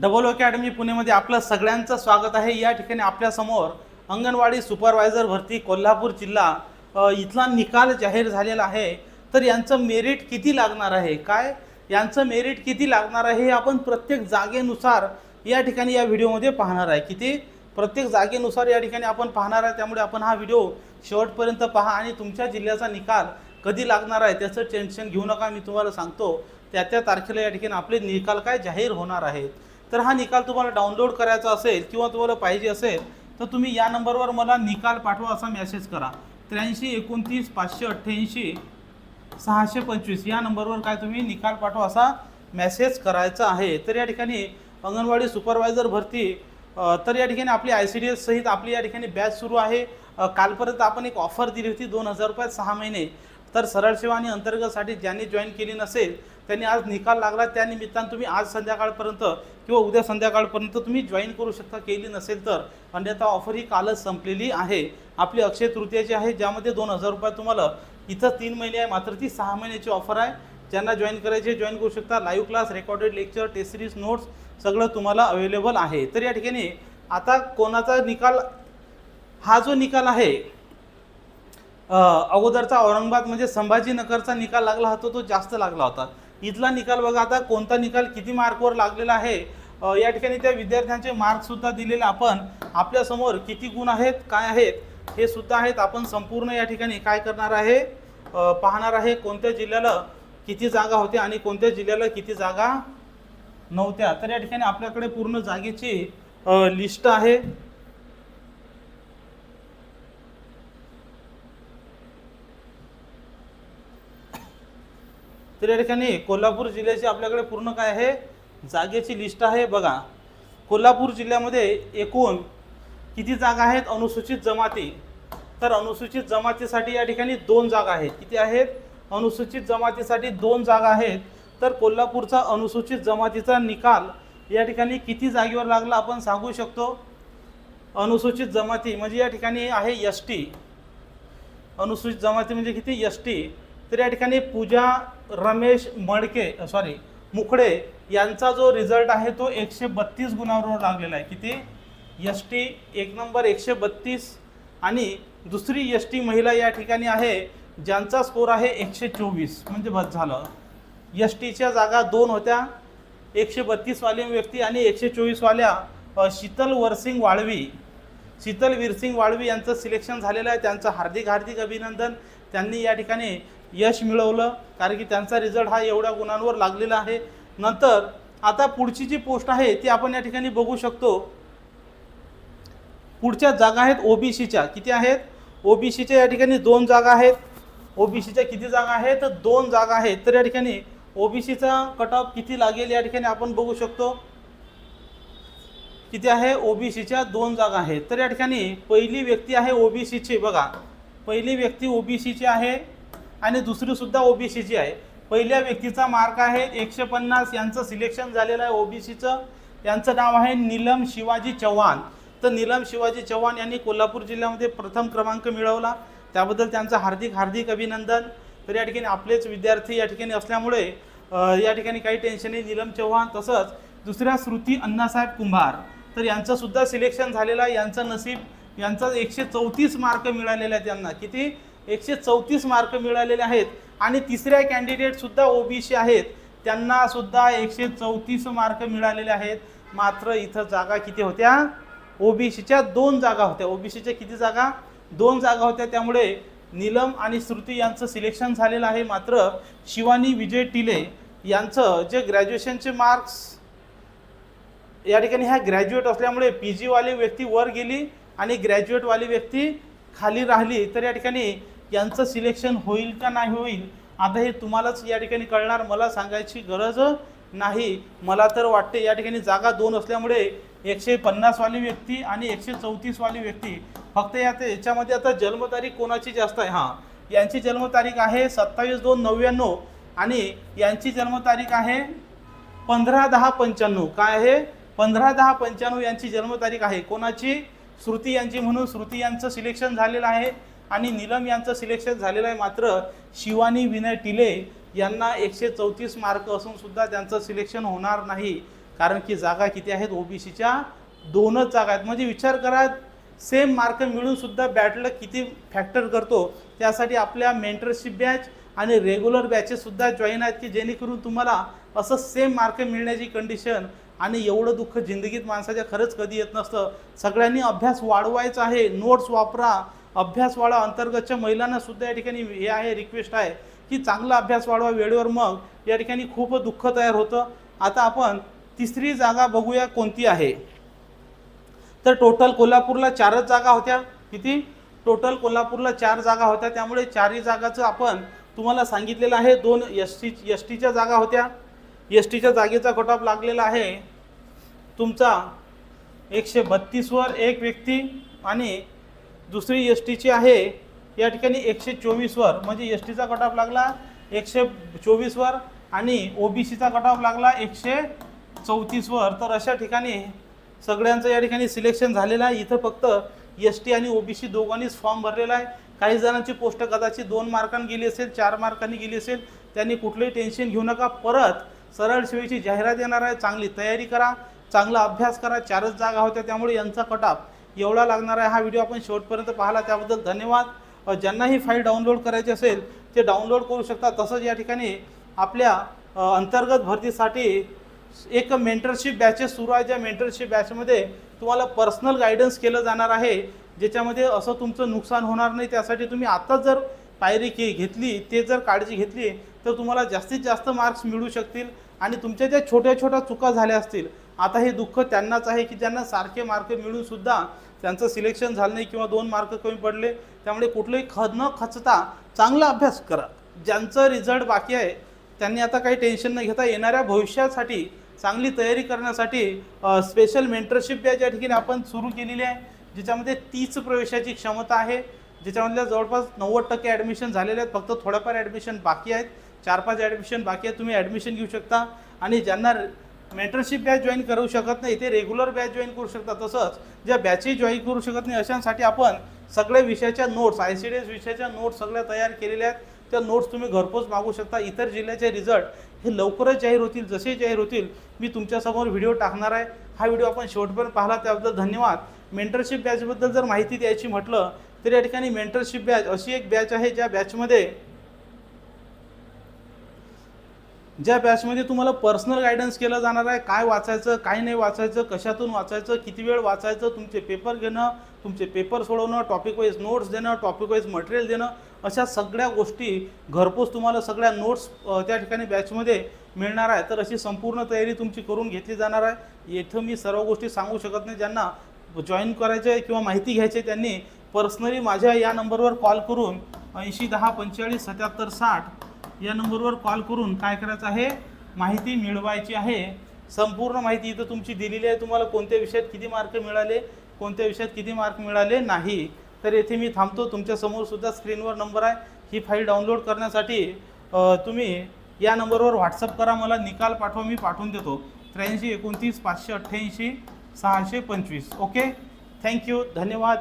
Double academy पुणेमध्ये आपलं सगळ्यांचं स्वागत आहे. या ठिकाणी आपल्यासमोर अंगणवाडी सुपरवायझर भरती कोल्हापूर जिल्हा इथला निकाल जाहीर झालेला आहे. तर यांचं मेरिट किती लागणार आहे? काय? यांचं मेरिट किती लागणार आहे हे आपण प्रत्येक जागेनुसार या ठिकाणी या व्हिडिओमध्ये पाहणार आहे. किती? प्रत्येक जागेनुसार या ठिकाणी आपण पाहणार आहे. त्यामुळे आपण हा व्हिडिओ शेवटपर्यंत पहा आणि तुमच्या जिल्ह्याचा निकाल कधी लागणार आहे त्याचं टेन्शन घेऊ नका. मी तुम्हाला सांगतो त्या त्या तारखेला या ठिकाणी आपले निकाल काय जाहीर होणार आहेत. तर हा निकाल तुम्हाला डाउनलोड करायचा असेल किंवा तुम्हाला पाहिजे असेल तर तुम्ही या नंबरवर मला निकाल पाठवा असा मेसेज करा. त्र्याऐंशी एकोणतीस पाचशे अठ्ठ्याऐंशी सहाशे पंचवीस या नंबरवर काय तुम्ही निकाल पाठवा असा मेसेज करायचा आहे. तर या ठिकाणी अंगणवाडी सुपरवायझर भरती तर या ठिकाणी आपली आय सी डी एस सहित आपली या ठिकाणी बॅच सुरू आहे. कालपर्यंत आपण एक ऑफर दिली होती दोन हजार रुपयात सहा महिने. तर सरळ सेवा आणि अंतर्गतसाठी ज्यांनी जॉईन केली नसेल त्यांनी आज निकाल लागला त्या निमित्तानं तुम्ही आज संध्याकाळपर्यंत किंवा उद्या संध्याकाळपर्यंत तुम्ही जॉईन करू शकता. केली नसेल तर अन्यथा ऑफर ही कालच संपलेली आहे. आपली अक्षय तृतीयाची आहे ज्यामध्ये दोन हजार रुपये तुम्हाला इथं तीन महिने आहे मात्र ती सहा महिन्याची ऑफर आहे. ज्यांना जॉईन करायचे जॉईन करू शकता. Live class recorded lecture test series notes सगळं तुम्हाला अवेलेबल आहे. तर या ठिकाणी आता कोणाचा निकाल हा जो निकाल आहे अगोदरचा औरंगाबाद म्हणजे संभाजीनगरचा निकाल लागला होता तो जास्त लागला होता. इथला निकाल बघा आता कोणता निकाल किती मार्कवर लागलेला आहे? या ठिकाणी त्या विद्यार्थ्यांचे मार्कसुद्धा दिलेले आपण. आपल्यासमोर किती गुण आहेत काय आहेत हे सुद्धा आहेत. आपण संपूर्ण या ठिकाणी काय करणार आहे? पाहणार आहे कोणत्या जिल्ह्याला किती जागा होत्या आणि कोणत्या जिल्ह्याला किती जागा नव्हत्या. तर या ठिकाणी आपल्याकडे पूर्ण जागेची लिस्ट आहे. तर या ठिकाणी कोल्हापूर जिल्ह्याची आपल्याकडे पूर्ण काय आहे? जागेची लिस्ट आहे. बघा कोल्हापूर जिल्ह्यामध्ये एकूण किती जागा आहेत? अनुसूचित जमाती. तर अनुसूचित जमातीसाठी या ठिकाणी दोन जागा आहेत. किती आहेत? अनुसूचित जमातीसाठी दोन जागा आहेत. तर कोल्हापूरचा अनुसूचित जमातीचा निकाल या ठिकाणी किती जागेवर लागला आपण सांगू शकतो? अनुसूचित जमाती म्हणजे या ठिकाणी आहे एस टी अनुसूचित जमाती म्हणजे किती? एस टी तर या ठिकाणी पूजा रमेश मडके सॉरी मुकडे यांचा जो रिझल्ट आहे तो एकशे बत्तीस गुणांवर लागलेला आहे. किती? एस टी एक नंबर एकशे बत्तीस आणि दुसरी एस टी महिला या ठिकाणी आहे ज्यांचा स्कोर आहे एकशे चोवीस. म्हणजे बस झालं. एस टीच्या जागा दोन होत्या. एकशे बत्तीसवाली व्यक्ती आणि एकशे चोवीसवाल्या शीतल वरसिंग वाळवी. शीतल वीरसिंग वाळवी यांचं सिलेक्शन झालेलं आहे. त्यांचं हार्दिक हार्दिक अभिनंदन. त्यांनी या ठिकाणी यश मिळवलं कारण की त्यांचा रिझल्ट हा एवढ्या गुणांवर लागलेला आहे. नंतर आता पुढची जी पोस्ट आहे ती आपण या ठिकाणी बघू शकतो. पुढच्या जागा आहेत ओबीसीच्या किती आहेत? ओबीसीच्या या ठिकाणी दोन जागा आहेत. ओबीसीच्या किती जागा आहेत? तर दोन जागा आहेत. तर या ठिकाणी ओबीसीचा कट ऑफ किती लागेल या ठिकाणी आपण बघू शकतो. किती आहे? ओबीसीच्या दोन जागा आहेत. तर या ठिकाणी पहिली व्यक्ती आहे ओबीसीची बघा. पहिली व्यक्ती ओबीसीची आहे. आणि दुसरी सुद्धा ओबीसीची आहे. पहिल्या व्यक्तीचा मार्क आहे एकशे पन्नास. यांचं सिलेक्शन झालेलं आहे ओबीसीचं यांचं नाव आहे नीलम शिवाजी चव्हाण. तर नीलम शिवाजी चव्हाण यांनी कोल्हापूर जिल्ह्यामध्ये प्रथम क्रमांक मिळवला. त्याबद्दल त्यांचं हार्दिक हार्दिक अभिनंदन. तर या ठिकाणी आपलेच विद्यार्थी या ठिकाणी असल्यामुळे या ठिकाणी काही टेन्शन नाही. नीलम चव्हाण तसंच दुसऱ्या श्रुती अण्णासाहेब कुंभार. तर यांचंसुद्धा सिलेक्शन झालेलं आहे. यांचं नसीब यांचा एकशे चौतीस मार्क मिळालेले आहेत त्यांना. किती? एकशे चौतीस मार्क मिळालेले आहेत. आणि तिसऱ्या कँडिडेटसुद्धा ओ बी ओबीसी आहेत. त्यांनासुद्धा एकशे चौतीस मार्क मिळालेले आहेत. मात्र इथं जागा किती होत्या? ओबीसीच्या दोन जागा होत्या. ओबीसीच्या किती जागा? दोन जागा होत्या. त्यामुळे नीलम आणि श्रुती यांचं सिलेक्शन झालेलं आहे. मात्र शिवानी विजय टिले यांचं जे ग्रॅज्युएशनचे मार्क्स या ठिकाणी ह्या ग्रॅज्युएट असल्यामुळे पी जीवाली व्यक्ती वर गेली आणि ग्रॅज्युएटवाली व्यक्ती खाली राहिली. तर या ठिकाणी यांचं सिलेक्शन होईल का नाही होईल आता हे तुम्हालाच या ठिकाणी कळणार मला सांगायची गरज नाही. मला तर वाटते या ठिकाणी जागा दोन असल्यामुळे एकशे पन्नासवाली व्यक्ती आणि एकशे चौतीसवाली व्यक्ती. फक्त या याच्यामध्ये आता जन्मतारीख कोणाची जास्त आहे? हां यांची जन्मतारीख आहे सत्तावीस दोन नव्याण्णव आणि यांची जन्मतारीख आहे पंधरा दहा पंच्याण्णव. काय आहे? पंधरा दहा पंच्याण्णव यांची जन्मतारीख आहे. कोणाची? श्रुती यांची म्हणून श्रुती यांचं सिलेक्शन झालेलं आहे. आणि नीलम यांचं सिलेक्शन झालेलं आहे मात्र शिवानी विनय टिले यांना एकशे चौतीस मार्क असून सुद्धा त्यांचं सिलेक्शन होणार नाही. कारण की जागा किती आहेत? ओबीसीच्या दोनच जागा आहेत. म्हणजे विचार करा सेम मार्क मिळून सुद्धा बॅटला किती फॅक्टर करतो? त्यासाठी आपल्या मेंटरशिप बॅच आणि रेग्युलर बॅचेससुद्धा जॉईन आहेत की जेणेकरून तुम्हाला असं सेम मार्क मिळण्याची कंडिशन आणि एवढं दुःख जिंदगीत माणसाच्या खरंच कधी येत नसतं. सगळ्यांनी अभ्यास वाढवायचा आहे. नोट्स वापरा. अभ्यासवाडा अंतर्गतच्या महिलांना सुद्धा या ठिकाणी हे आहे रिक्वेस्ट आहे की चांगला अभ्यास वाढवा वेळेवर मग या ठिकाणी खूप दुःख तयार होतं. आता आपण तिसरी जागा बघूया कोणती आहे. तर टोटल कोल्हापूरला चारच जागा होत्या. किती? टोटल कोल्हापूरला चार जागा होत्या. त्यामुळे चारही जागाचं आपण तुम्हाला सांगितलेलं आहे. दोन एस टी एस टीच्या जागा होत्या. एस टीच्या जागेचा कट ऑफ लागलेला आहे. तुमचा एकशे बत्तीसवर एक व्यक्ती आणि दुसरी एस टीची आहे. या ठिकाणी एकशे चोवीसवर म्हणजे एस टीचा कट ऑफ लागला एकशे चोवीसवर आणि ओ बी सीचा कट ऑफ लागला एकशे चौतीसवर तर अशा ठिकाणी सगळ्यांचं या ठिकाणी सिलेक्शन झालेलं आहे. इथं फक्त एस टी आणि ओबीसी दोघांनीच फॉर्म भरलेला आहे. काही जणांची पोस्ट कदाचित दोन मार्कांनी गेली असेल चार मार्कांनी गेली असेल त्यांनी कुठलंही टेन्शन घेऊ नका. परत सरळ सेवेची जाहिरात येणार आहे. चांगली तयारी करा चांगला अभ्यास करा. चारच जागा होत्या त्यामुळे यांचा कटाप एवढा लागणार आहे हा व्हिडिओ आपण शेवटपर्यंत पाहिला. त्याबद्दल धन्यवाद. ज्यांना ही फाईल डाउनलोड करायची असेल ते डाउनलोड करू शकता. तसंच या ठिकाणी आपल्या अंतर्गत भरतीसाठी एक मेंटरशिप बॅचेस सुरू आहे. ज्या मेंटरशिप बॅचमध्ये तुम्हाला पर्सनल गायडन्स केलं जाणार आहे. ज्याच्यामध्ये असं तुमचं नुकसान होणार नाही. त्यासाठी तुम्ही आत्ताच जर पायरी के घेतली ते जर काळजी घेतली तर तुम्हाला जास्तीत जास्त मार्क्स मिळू शकतील. आणि तुमच्या ज्या छोट्या छोट्या चुका झाल्या असतील आता हे दुःख त्यांनाच आहे की ज्यांना सारखे मार्क मिळून सुद्धा त्यांचं सिलेक्शन झालं नाही किंवा दोन मार्क कमी पडले त्यामुळे कुठलंही खद न खचता चांगला अभ्यास करा. ज्यांचं रिझल्ट बाकी आहे त्यांनी आता काही टेन्शन न घेता येणाऱ्या भविष्यासाठी चांगली तयारी करण्यासाठी स्पेशल मेंटरशिप बॅच या ठिकाणी आपण सुरू केलेली आहे ज्याच्यामध्ये तीच प्रवेशाची क्षमता आहे ज्याच्यामधल्या जवळपास नव्वद टक्के ॲडमिशन झालेले आहेत फक्त थोडंफार ॲडमिशन बाकी आहेत. चार पाच ॲडमिशन बाकी आहेत तुम्ही ॲडमिशन घेऊ शकता. आणि ज्यांना मेंटरशिप बॅच जॉईन करू शकत नाही ते रेग्युलर बॅच जॉईन करू शकता तसंच ज्या बॅचही जॉईन करू शकत नाही अशांसाठी आपण सगळ्या विषयाच्या notes I C D S विषयाच्या नोट्स सगळ्या तयार केलेल्या आहेत. त्या नोट्स तुम्ही घरपोच मागू शकता. इतर जिल्ह्याचे रिझल्ट हे लवकरच जाहीर होतील. जसे जाहीर होतील मी तुमच्यासमोर व्हिडिओ टाकणार आहे. हा व्हिडिओ आपण शेवटपर्यंत पाहिला. त्याबद्दल धन्यवाद. मेंटरशिप बॅचबद्दल जर माहिती द्यायची म्हटलं तर या ठिकाणी मेंटरशिप बॅच अशी एक बॅच आहे ज्या बॅचमध्ये ज्या बॅचमध्ये तुम्हाला पर्सनल गायडन्स केलं जाणार आहे काय वाचायचं काय नाही वाचायचं कशातून वाचायचं किती वेळ वाचायचं तुमचे पेपर घेणं तुमचे पेपर सोडवणं टॉपिक वाईज नोट्स देणं टॉपिक वाईज मटेरियल देणं अशा सगळ्या गोष्टी घरपोच तुम्हाला सगळ्या नोट्स त्या ठिकाणी बॅचमध्ये मिळणार आहे. तर अशी संपूर्ण तयारी तुमची करून घेतली जाणार आहे. इथं मी सर्व गोष्टी सांगू शकत नाही. ज्यांना जॉईन करायचं आहे किंवा माहिती घ्यायची आहे त्यांनी पर्सनली माझ्या या नंबरवर कॉल करून ऐंशी दहा पंचेचाळीस सत्याहत्तर साठ या नंबरवर कॉल करून काय करायचं आहे? माहिती मिळवायची आहे. संपूर्ण माहिती इथं तुमची दिलेली आहे. तुम्हाला कोणत्या विषयात किती मार्क मिळाले कोणत्या विषयात किती मार्क मिळाले नाही. तर येथे मी थांबतो. तुमच्यासमोर सुद्धा स्क्रीनवर नंबर आहे. ही फाईल डाउनलोड करण्यासाठी तुम्ही या नंबरवर व्हॉट्सअप करा. मला निकाल पाठवा. मी पाठवून देतो. त्र्याऐंशी एकोणतीस पाचशे अठ्ठ्याऐंशी सहाशे पंचवीस. ओके? थँक्यू धन्यवाद.